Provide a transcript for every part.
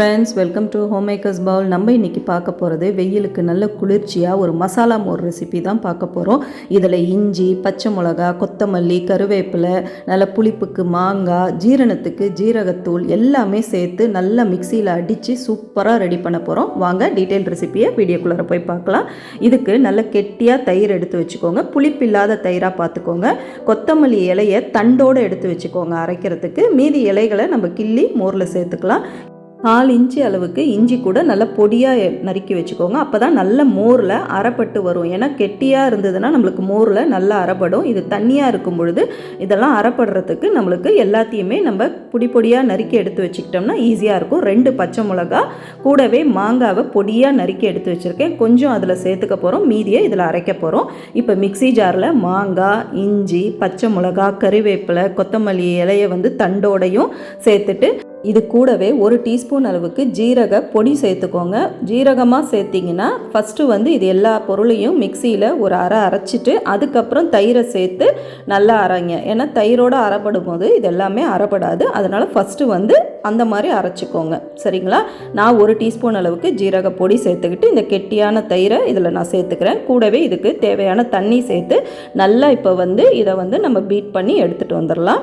Friends welcome to home makers bowl நம்ம இன்றைக்கி பார்க்க போகிறது வெயிலுக்கு நல்ல குளிர்ச்சியாக ஒரு மசாலா மோர் ரெசிபி தான் பார்க்க போகிறோம் இதில் இஞ்சி பச்சை மிளகா கொத்தமல்லி கருவேப்பிலை நல்ல புளிப்புக்கு மாங்காய் ஜீரணத்துக்கு ஜீரகத்தூள் எல்லாமே சேர்த்து நல்லா மிக்சியில் அடித்து சூப்பராக ரெடி பண்ண போகிறோம் வாங்க டீட்டெயில் ரெசிபியை வீடியோக்குள்ளே போய் பார்க்கலாம். இதுக்கு நல்ல கெட்டியாக தயிர் எடுத்து வச்சுக்கோங்க. புளிப்பு இல்லாத தயிராக பார்த்துக்கோங்க. கொத்தமல்லி இலையை தண்டோடு எடுத்து வச்சுக்கோங்க அரைக்கிறதுக்கு. மீதி இலைகளை நம்ம கிள்ளி மோரில் சேர்த்துக்கலாம். கால் இன்ச்சு அளவுக்கு இஞ்சி கூட நல்லா பொடியாக நறுக்கி வச்சுக்கோங்க. அப்போ தான் நல்ல மோரில் அரைப்பட்டு வரும். ஏன்னா கெட்டியாக இருந்ததுன்னா நம்மளுக்கு மோரில் நல்லா அரைப்படும். இது தண்ணியாக இருக்கும் பொழுது இதெல்லாம் அரைப்படுறதுக்கு நம்மளுக்கு எல்லாத்தையுமே நம்ம பொடி பொடியாக நறுக்கி எடுத்து வச்சுக்கிட்டோம்னா ஈஸியாக இருக்கும். ரெண்டு பச்சை மிளகா கூடவே மாங்காவை பொடியாக நறுக்கி எடுத்து வச்சுருக்கேன். கொஞ்சம் அதில் சேர்த்துக்க போகிறோம் மீதியை இதில் அரைக்க போகிறோம் இப்போ மிக்சி ஜாரில் மாங்காய் இஞ்சி பச்சை மிளகா கறிவேப்பிலை கொத்தமல்லி இலையை வந்து தண்டோடையும் சேர்த்துட்டு இது கூடவே ஒரு டீஸ்பூன் அளவுக்கு ஜீரக பொடி சேர்த்துக்கோங்க. ஜீரகமாக சேர்த்திங்கன்னா ஃபஸ்ட்டு வந்து இது எல்லா பொருளையும் மிக்சியில் ஒரு அரை அரைச்சிட்டு அதுக்கப்புறம் தயிரை சேர்த்து நல்லா அரைங்க. ஏன்னா தயிரோடு அரைப்படும் போது இது எல்லாமே அரைப்படாது. அதனால் ஃபஸ்ட்டு வந்து அந்த மாதிரி அரைச்சிக்கோங்க. சரிங்களா? நான் ஒரு டீஸ்பூன் அளவுக்கு ஜீரக பொடி சேர்த்துக்கிட்டு இந்த கெட்டியான தயிரை இதில் நான் சேர்த்துக்கிறேன். கூடவே இதுக்கு தேவையான தண்ணி சேர்த்து நல்லா இப்போ வந்து இதை வந்து நம்ம பீட் பண்ணி எடுத்துகிட்டு வந்துடலாம்.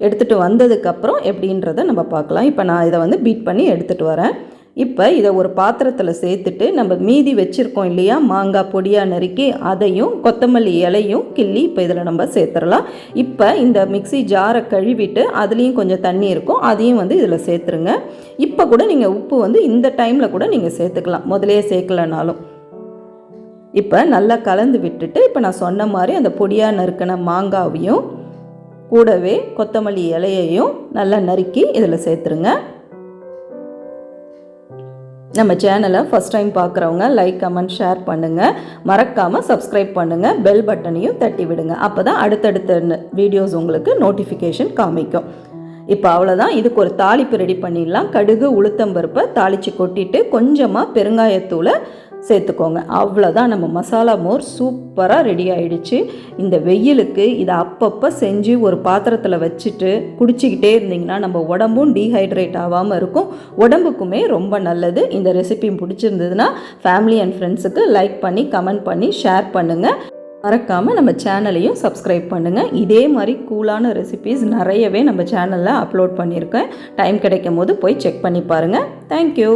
எடுத்துகிட்டு வந்ததுக்கப்புறம் எப்படின்றத நம்ம பார்க்கலாம். இப்போ நான் இதை வந்து பீட் பண்ணி எடுத்துகிட்டு வரேன். இப்போ இதை ஒரு பாத்திரத்தில் சேர்த்துட்டு நம்ம மீதி வச்சுருக்கோம் இல்லையா? மாங்காய் பொடியாக நறுக்கி அதையும் கொத்தமல்லி இலையும் கிள்ளி இப்போ இதில் நம்ம சேர்த்துடலாம். இப்போ இந்த மிக்சி ஜாரை கழுவிட்டு அதுலேயும் கொஞ்சம் தண்ணி இருக்கும். அதையும் வந்து இதில் சேர்த்துருங்க. இப்போ கூட நீங்கள் உப்பு வந்து இந்த டைமில் கூட நீங்கள் சேர்த்துக்கலாம். முதலே சேர்க்கலனாலும். இப்போ நல்லா கலந்து விட்டுட்டு இப்போ நான் சொன்ன மாதிரி அந்த பொடியாக நறுக்கின மாங்காவையும் கூடவே கொத்தமல்லி இலையையும் நல்லா நறுக்கி இதில் சேர்த்துருங்க. நம்ம சேனலை ஃபஸ்ட் டைம் பார்க்குறவங்க லைக் கமெண்ட் ஷேர் பண்ணுங்கள் மறக்காமல் சப்ஸ்கிரைப் பண்ணுங்கள் பெல் பட்டனையும் தட்டி விடுங்க. அப்போ தான் அடுத்தடுத்த வீடியோஸ் உங்களுக்கு நோட்டிஃபிகேஷன் காமிக்கும். இப்போ அவ்வளோதான் இதுக்கு ஒரு தாளிப்பு ரெடி பண்ணிடலாம். கடுகு உளுத்தம்பருப்பை தாளித்து கொட்டிட்டு கொஞ்சமாக பெருங்காயத்தூளை சேர்த்துக்கோங்க. அவ்வளோதான் நம்ம மசாலா மோர் சூப்பராக ரெடி ஆகிடுச்சு இந்த வெயிலுக்கு இதை அப்பப்போ செஞ்சு ஒரு பாத்திரத்தில் வச்சுட்டு குடிச்சிக்கிட்டே இருந்திங்கன்னா நம்ம உடம்பும் டீஹைட்ரேட் ஆகாமல் இருக்கும். உடம்புக்குமே ரொம்ப நல்லது. இந்த ரெசிபி பிடிச்சிருந்ததுன்னா ஃபேமிலி அண்ட் ஃப்ரெண்ட்ஸுக்கு லைக் பண்ணி கமெண்ட் பண்ணி ஷேர் பண்ணுங்கள் மறக்காமல் நம்ம சேனலையும் சப்ஸ்கிரைப் பண்ணுங்கள் இதே மாதிரி கூலான ரெசிபீஸ் நிறையவே நம்ம சேனலில் அப்லோட் பண்ணியிருக்கேன். டைம் கிடைக்கும் போது போய் செக் பண்ணி பாருங்கள் தேங்க்யூ